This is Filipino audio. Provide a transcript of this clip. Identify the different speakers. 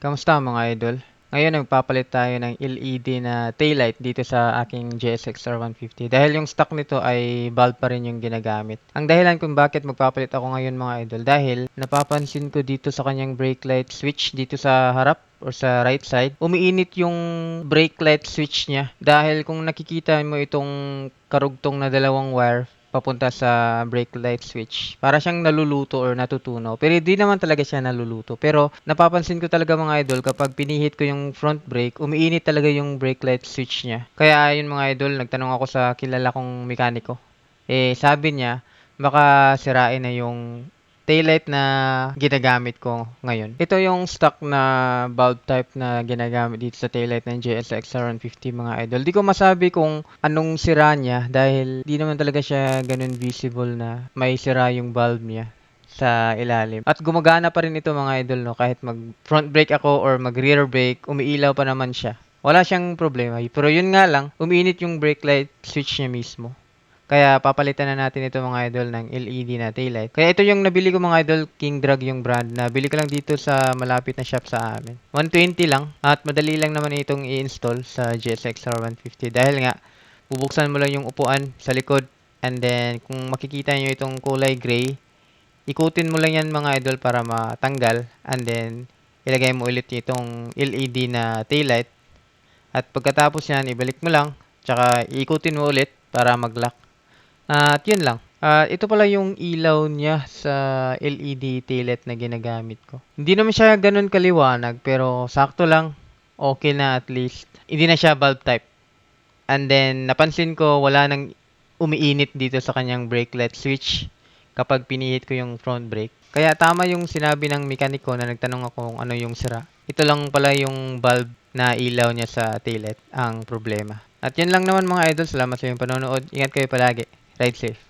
Speaker 1: Kamusta mga idol? Ngayon nagpapalit tayo ng LED na taillight dito sa aking GSX R150 dahil yung stock nito ay bulb pa rin yung ginagamit. Ang dahilan kung bakit magpapalit ako ngayon mga idol dahil napapansin ko dito sa kanyang brake light switch dito sa harap or sa right side, umiinit yung brake light switch niya dahil kung nakikita mo itong karugtong na dalawang wire papunta sa brake light switch. Para siyang naluluto or natutunaw. Pero hindi naman talaga siya naluluto. Pero napapansin ko talaga mga idol kapag pinihit ko yung front brake, umiinit talaga yung brake light switch niya. Kaya yun mga idol, nagtanong ako sa kilala kong mekaniko. Eh sabi niya, baka sirain na yung taillight na ginagamit ko ngayon. Ito yung stock na bulb type na ginagamit dito sa taillight ng JSX R150 mga idol. Di ko masabi kung anong sira niya dahil di naman talaga siya ganun visible na may sira yung bulb niya sa ilalim. At gumagana pa rin ito mga idol no kahit mag front brake ako or mag rear brake, umiilaw pa naman siya. Wala siyang problema. Pero yun nga lang, umiinit yung brake light switch niya mismo. Kaya papalitan na natin ito mga idol ng LED na taillight. Kaya ito yung nabili ko mga idol, King Drag yung brand. Nabili ko lang dito sa malapit na shop sa amin. 120 lang at madali lang naman itong i-install sa GSX R150 dahil nga bubuksan mo lang yung upuan sa likod and then kung makikita nyo itong kulay gray, ikutin mo lang yan mga idol para matanggal and then ilagay mo ulit itong LED na taillight at pagkatapos yan, ibalik mo lang tsaka ikutin mo ulit para mag-lock. At yun lang. Ah, ito pala yung ilaw niya sa LED taillight na ginagamit ko. Hindi naman siya ganun kaliwanag pero sakto lang. Okay na at least. Hindi na siya bulb type. And then napansin ko wala nang umiinit dito sa kanyang brake light switch kapag pinihit ko yung front brake. Kaya tama yung sinabi ng mekaniko na nagtanong ako kung ano yung sira. Ito lang pala yung bulb na ilaw niya sa taillight ang problema. At yun lang naman mga idol. Salamat sa inyong panonood. Ingat kayo palagi. Ride safe.